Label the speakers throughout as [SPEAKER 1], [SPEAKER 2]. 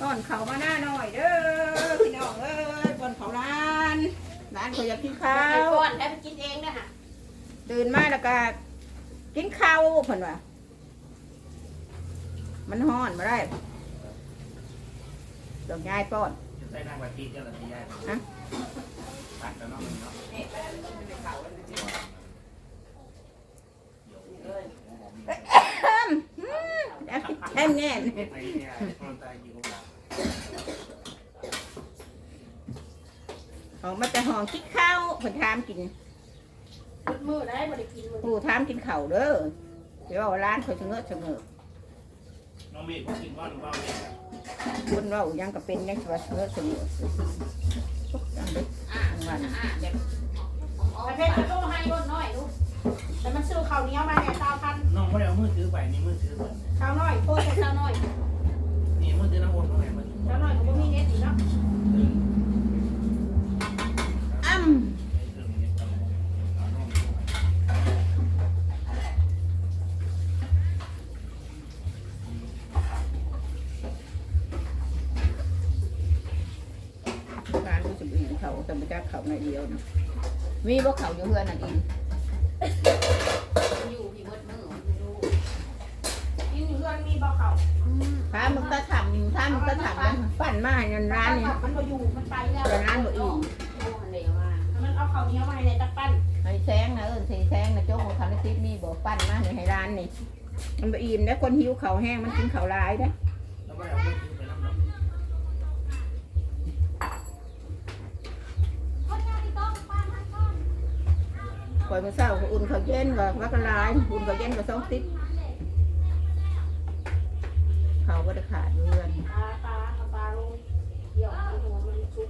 [SPEAKER 1] ต้อนเขามาหน้าหน่อยเด้อพี่น้องเอ้ยบนเขาร้านร้านเขาอยากกินข้า
[SPEAKER 2] ไป
[SPEAKER 1] ว
[SPEAKER 2] ก่อนแล้วไปกินเองนะฮะ
[SPEAKER 1] ตื่นมาแล้วก็กินข้าวเพิ่นว่ามันฮ้อนมาได้ดอกยายป้อน
[SPEAKER 3] ใส่นางแบบตีเจ้าหน้าที่ได้
[SPEAKER 1] ฮะ
[SPEAKER 3] ตัดกันเนาะมันเนาะ
[SPEAKER 1] แอมแน่น
[SPEAKER 3] ไอ้เนี่ยคนตายกี่ค นละ
[SPEAKER 1] ออกมาแต่ห้องกินข้าวเพิ่นถามกิน
[SPEAKER 2] มืดมืดได้บ่ได้กินมือ
[SPEAKER 1] ผู้ถามกินข้าวเด้อเดี๋ยวเอาร้านเขาชะเง้อชะเง้อ
[SPEAKER 3] น้องเมฆบอกกินว่าหรือเปล่าเนี่ย
[SPEAKER 1] คนเรายังก็เป็นยังสิว่าชะเง้อชะเง้อจังเด้อ
[SPEAKER 2] อ่า
[SPEAKER 1] ทั้งวัน
[SPEAKER 2] อ่าเดี๋ยวไปเพชรกระโดดให้รถน้อยลูกแต่มันซื้อข้าวเหนียวมาเนี่ยสาวพัน
[SPEAKER 3] น้องไม่ได้เอามือถือไปนี่มือถือเปิด
[SPEAKER 2] สาวน้อยโทษแต่สาวน้อย
[SPEAKER 3] นี่มือถือน้ำวนตรงไหนมัน
[SPEAKER 2] สาวน้อยมันก็มีเน็ตอีกเนาะ
[SPEAKER 1] อ้ำการรู้สึกอิ่มเขาแต่ไม่จักเขาในเดียวนะมีบ่เขาอยู่เพื่อนนั่นเอง
[SPEAKER 2] อยู่พี่เบิดมือไม่รู้ กินอยู่เพื่อนมีบ่เขา
[SPEAKER 1] ถ้ามึงก็ทำถ้ามึงก็ทำนะปั่นมาให้นั่นร้านนี่
[SPEAKER 2] มันบ่อยู่ มันไปแล้ว
[SPEAKER 1] แต่ร้านบ่อิ่ม
[SPEAKER 2] โอ้มันเร็วมากมันเอาข้าวเหนียวมาให้ในตะปั้น
[SPEAKER 1] ให้แซงนะเออสีแซงนะโจ๊กของคาราติสมีบ่ปั่นมาให้ให้ร้านนี่ มันบ่อิ่มแล้วคนหิวเขาวแห้งมันกินเขาวร้ายได้อ
[SPEAKER 3] แล้วไม่ได้เอามือถือไปน้ำหนัก
[SPEAKER 1] ก่อยมาเศร้าก็อุ่นเขาวเย็นก็ว่ากันร้าย อุ่นเขาวเย็นก็สองติด ก็ได้ขาดเรือน
[SPEAKER 2] ปลาปลาเอาปลาลงเดี๋ยวมันหัวมันชุบ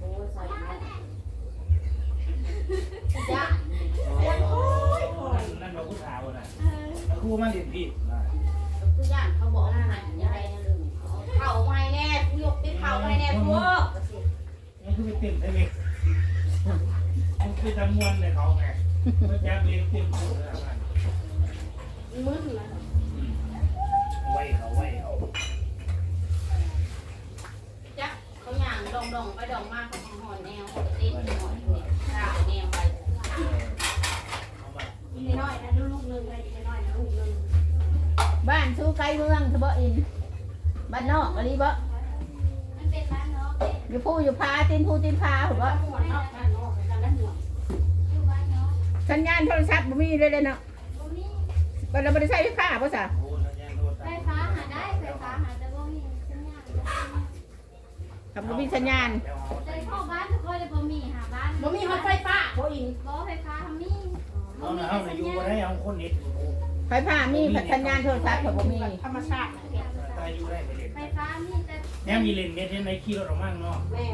[SPEAKER 2] โอ้ยใส่แม่ย่า
[SPEAKER 3] นั่นเราผู้สาวน่ะครูมาเรียนผิด
[SPEAKER 2] คือย่านเขาบอกว่าไหนยังไงนะลุง เข่าไม่แน่กูยกเป็นเข่าไม่แน่พวก
[SPEAKER 3] มันคือไปเต็มใช่ไหมมันคือจำนวนเลยเขาไงมันจะเรียนเต็มตัวเลย
[SPEAKER 2] มืดนะ
[SPEAKER 3] ไว้เขาไว้เขา
[SPEAKER 2] จ๊ะเขาย่างดองดองไปดองมากเขาหอนแนวเต้นหอนเนี่ยข้าวแนวไป
[SPEAKER 3] เอามา
[SPEAKER 2] อีน้อยนะลูกนึงไปอีน้อยนะลูกนึง
[SPEAKER 1] บ้านสู้ไกลเมืองทบ่อิน บ้านนอกอะไรบ่
[SPEAKER 2] มันเป็นบ้านเนาะ
[SPEAKER 1] อยู่ผู้อยู่พาตีนผู้ตีนพาผมว่า
[SPEAKER 2] หัวเนาะบ้านเนาะกันแล้วหัว
[SPEAKER 1] สัญญาณโทรศัพท์บ่มีเลยเลยเนาะบัดเราบ่ได้ใช้ไฟฟ้าบ่ซะ
[SPEAKER 3] โอ้ยแย่งโทษ
[SPEAKER 4] ไฟฟ้าหาได้ไฟฟ้าหาแต่ว่ามีสัญญาณ
[SPEAKER 1] ถ้าบ่มีสัญญาณ
[SPEAKER 4] แต่เข้าบ้านทุกคนเลยบ่มีหาบ้าน
[SPEAKER 2] บ่มีฮอตไฟฟ้าบ่อิน
[SPEAKER 4] บ่ไฟฟ้าทำมี
[SPEAKER 3] เอาหน่ะเอาหน่ะอยู่บ่ได้เอาคนเน็ต
[SPEAKER 1] ไฟฟ้ามีแต่สัญญาณโทรศัพท์ก็บ่มี
[SPEAKER 2] ธรรมชาติ
[SPEAKER 3] ตายอยู่ได้ไปเรียน
[SPEAKER 4] ไฟฟ้ามีแต่
[SPEAKER 3] แนวมีเลนเน็ตในขี่รถออกมั่งเนาะ
[SPEAKER 2] แม่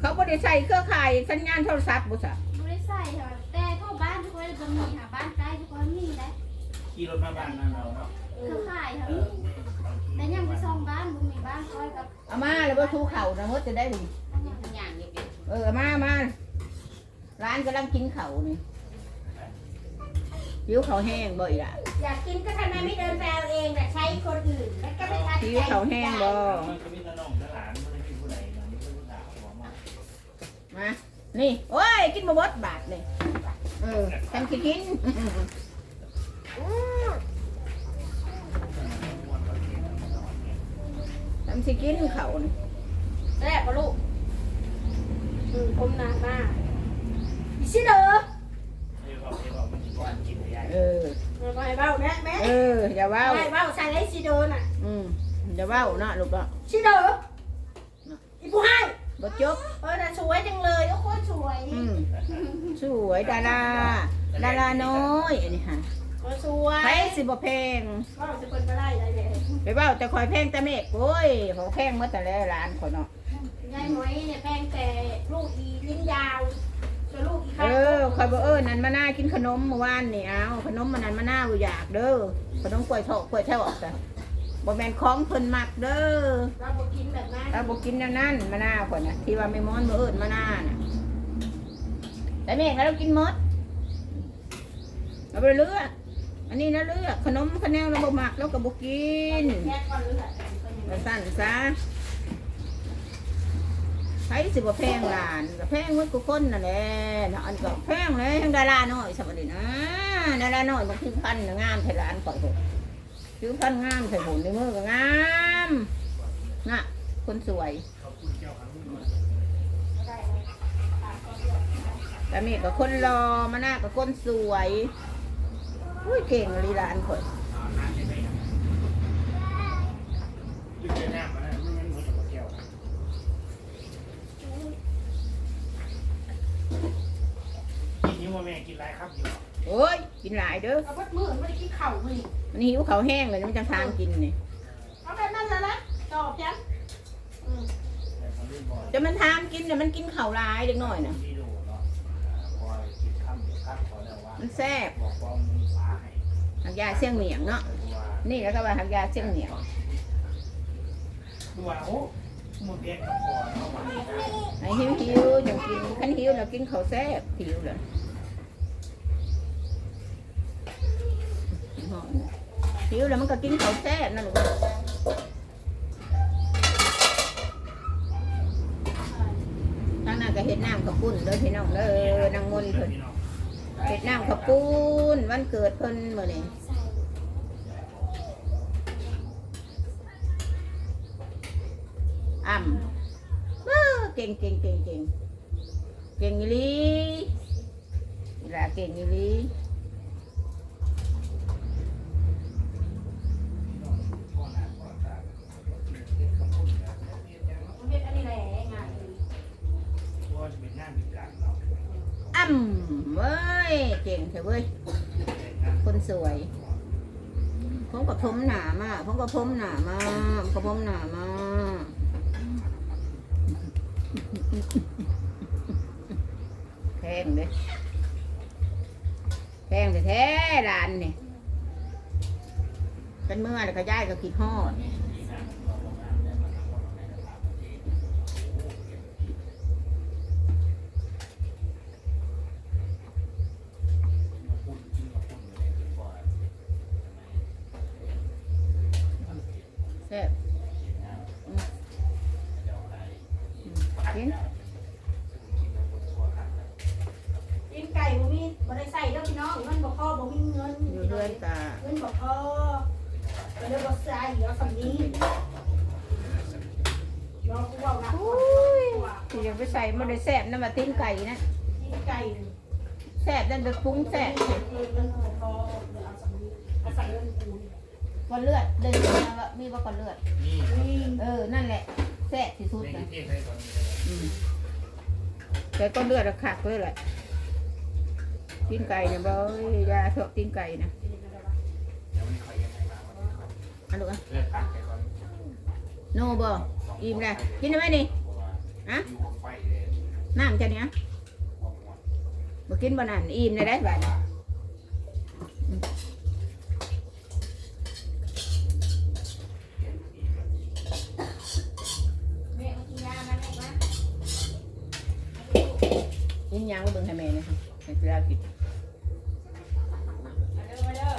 [SPEAKER 1] เขาบ่ได้ใช้เครือข่ายสัญญาณโทรศัพท์บ่ซะ
[SPEAKER 4] บ่ได้ใส่ค่ะแต่เข้าบ้านทุกคนเลยบ่มีหาบ้านใกล้ทุกคนมีได้
[SPEAKER 3] ขี่รถมาบ้านนั่นเราเนาะ
[SPEAKER 2] เอ
[SPEAKER 4] เครือ
[SPEAKER 2] อ
[SPEAKER 4] ข่ายค่ะ
[SPEAKER 3] เอ
[SPEAKER 4] มี
[SPEAKER 3] อ
[SPEAKER 4] แต่ยังไปส่งบ้านบ่มีบ้านคอยกับ
[SPEAKER 1] เอามาแล้วบ่ทูเข่านะมดจะได้ดู
[SPEAKER 2] ย่างเดียว
[SPEAKER 1] เออเอามามาร้านกำลังกินข้าวนี่หิวข้าวแห้งบ่อีล่ะ
[SPEAKER 2] อยากกินก็ทำไมไม่เดินไปเอาเองแต่ใช้คนอื่นแล้วก็ไม่ทัน
[SPEAKER 1] หิวข้าวแห้งบ่
[SPEAKER 3] มันก็มีตะน้องตะหลานมันไม่มีผู้ใดมันมีผู้สาวบอกมา
[SPEAKER 1] มา นี่ โอ้ย กินบ่เบิดบาทเลยเออฉันสิกินทำสิกินเขานี่
[SPEAKER 2] แซ่บปะลูกอืมผมนานมากอีชิเด้
[SPEAKER 1] อ อ
[SPEAKER 2] ไปเบ้าแม่แม่
[SPEAKER 1] เอออย่าเว้า
[SPEAKER 2] ไปเบ้าใส่ไอ้ชิเด้อน่ะ
[SPEAKER 1] อืมอย่าเว้าเนาะลูกเนาะ
[SPEAKER 2] ชิเด้ออีผู้ให้
[SPEAKER 1] บ่จบ
[SPEAKER 2] เออแต่สวยจังเลยโอ้โคตรสวย
[SPEAKER 1] อืมสวยดาราดาราน้อยอันนี้ฮะ
[SPEAKER 2] เออสวย
[SPEAKER 1] ไผสิบ่แพง
[SPEAKER 2] ว่าจะเป็นไปได้ได้เลย
[SPEAKER 1] ไปเว้าแต่คอยแพงแต่เมฆโอ้ยเขาแพงหมดแต่แล้วร้านคนเนาะ
[SPEAKER 2] ยายหมวยเนี่ยแพงแต่ลูกอีลิ้นยาว ส่วนลูกอี
[SPEAKER 1] เอ
[SPEAKER 2] ข้าง
[SPEAKER 1] อคอยบอกเออนั่นมาหน้ากินขนมเมื่อวานนี่เอาขนมมันนั้นมาหน้าบ่อยากเด้อขนมกล้วยทอดกล้วยทอดจ้ะบ่แม่นของเพิ่นมักเด้อ
[SPEAKER 2] เราบ่กินแบบนั้น
[SPEAKER 1] เราบ่กินแนวนั้นมะนาวข่อยน่ะที่ว่าไม่ม้อนบ่เอิ้นมะนาวน่ะแต่แม่ก็เรากินหมดเราไปเลือกอันนี้นะเลือกขนมขนมเราบ่มักเราก็บ่กิน
[SPEAKER 2] แค่ก่อนเลือด
[SPEAKER 1] มาสั่นซะ ใช้สิบ่แพงหลานก็แพงหมดกูคนนั่นแหละเนาะอันก็แพงเลยทั้งดาราน้อยสวัสดีนะดาราน้อยบางทีพันงามไทยหลานข่อยโหซื้อพันงามใส่หุ่นในมือก็งามน่ะคนสวยแต่เมฆกับคนรอมาหน้ากับคนสวยอุ้ยเก่งลีลานข่อย
[SPEAKER 3] เอาน้ำจะได้ยังยึดเจ้าหน้ามาแล้วไม่งั้นเหมือนกับแก้วกินนิ้วว่า แม่กินไรครับอยู่
[SPEAKER 1] โอ้ยกินหลายเด้อ
[SPEAKER 2] เอาพัดมือไม่ได้กินข้าวมื้อ
[SPEAKER 1] มันหิวเขาวแห้งเลยมันจังทานกินนี่
[SPEAKER 2] เอาแบบนั้นแล้วนะตอบจังอืม
[SPEAKER 3] แต่เขาเล่นบอล
[SPEAKER 1] จะมันทานกินแต่มันกินข้าวหลายเด็กน้อยน่ะ
[SPEAKER 3] ที่ดูเนาะพอกินข้ามเดี๋ยวข้ามขอแล้วว่า
[SPEAKER 1] มันแซ่บ
[SPEAKER 3] บอกว่ามึงฟ้าให้
[SPEAKER 1] หักยาเสี่ยงเหนียงเนาะ
[SPEAKER 3] ว่า
[SPEAKER 1] นี่แล้วก็ว่าหักยาเสี่ยงเหนียง
[SPEAKER 3] ดูว่าโอ้มึงเพี้ยนกับพอเนาะวันนี้ได้
[SPEAKER 1] ไอ้หิวหิวจังกินขันหิวแล้วกินข้าวแซ่บหิวเลย หิวแล้วมันก็กินข้าวแซ่บนั่นลูกทางนั้นก็เห็ดน้ำกับปุ้นเด้อพี่น้องเด้อนางมนเพิ่นเห็ดน้ำข้าวปุ้นวันเกิดเพิ่นเมื้อนี้อ่ำเออเก่งเก่งเก่งเก่งเก่งอีลีอีหลาเก่งอีลี
[SPEAKER 2] เก่
[SPEAKER 1] งเถอะเว้ย คนสวยผมกับผมหนามากผมกับผมหนามากผมกับผมหนามากแพงเลยแพงแต่แท้ร้านนี่เป็นเมื่อแล้วก็ย้ายก็คิดฮอด ซ่บอืมอืมกิน
[SPEAKER 2] กินไก่บ่มีบ่ได้ใส่เด้อพี่น้องเงินบ่พอบ่มีเงิน
[SPEAKER 1] อยู่เรือนกะ
[SPEAKER 2] เงินบ่พอก็เลยบ่ใส่เอาสำนี้รอกูเว้านะ
[SPEAKER 1] ที่จะไปใส่มันได้แซ่บน้ำมาติ้นไก่นะ
[SPEAKER 2] กินไก่
[SPEAKER 1] แซ่บนั่นเป็นปรุงแซ่บ
[SPEAKER 2] เงินบ่พอเดี๋ยวเอาสำนี้เอาใส่เงินกู
[SPEAKER 1] ก้อนเลือดเดิน มาว่ามีว่าก้อนเลือด
[SPEAKER 3] นี่
[SPEAKER 2] นี่
[SPEAKER 1] เออ นั่นแหละแซ่บที่สุด
[SPEAKER 3] ใน
[SPEAKER 1] นะ
[SPEAKER 3] เทศให้ตอนนี้
[SPEAKER 1] อืมแต่ก้อนเลือดอะคักเลยแหละตีนไก่เนี่ยบ่เอ้ยยาเถอะตีนไก่นะ
[SPEAKER 3] เดี๋ยวมันคอยยังไงบ้างวันนี้
[SPEAKER 1] อันลูกอะ
[SPEAKER 3] เลือกตั้งแค่ก่อน
[SPEAKER 1] โนบ่อิ่มเลยกินได้ไหมนี่
[SPEAKER 3] เพราะว่าอยู่ของไฟเลย
[SPEAKER 1] น้ำจะเนี้ย
[SPEAKER 3] ความหมด
[SPEAKER 1] บ่กินบ่นั่นอิ่มได้ได้บัดนี้
[SPEAKER 2] แม่เอากินยามาแม่มา
[SPEAKER 1] ยังบ่เบิ่งให้แม่นะครับให้เวลากิน
[SPEAKER 2] มาเด้อมาเด้อ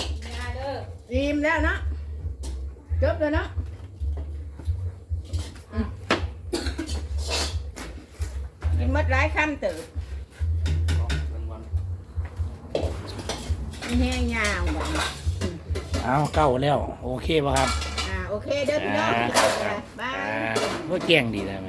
[SPEAKER 2] กินยาเด้อ
[SPEAKER 1] อิ่มแล้วเนาะจบแล้วเนาะกินหมดหลายคำเติบ
[SPEAKER 3] วัน
[SPEAKER 1] มีแห้งยาวบ่
[SPEAKER 3] เอาเก้าแล้ว โอเคป่ะครับ
[SPEAKER 1] อ่า โอเค เด้อพี่น้อง
[SPEAKER 3] อ่า
[SPEAKER 1] บาย
[SPEAKER 3] อ่าก็เก่งดีนะแม่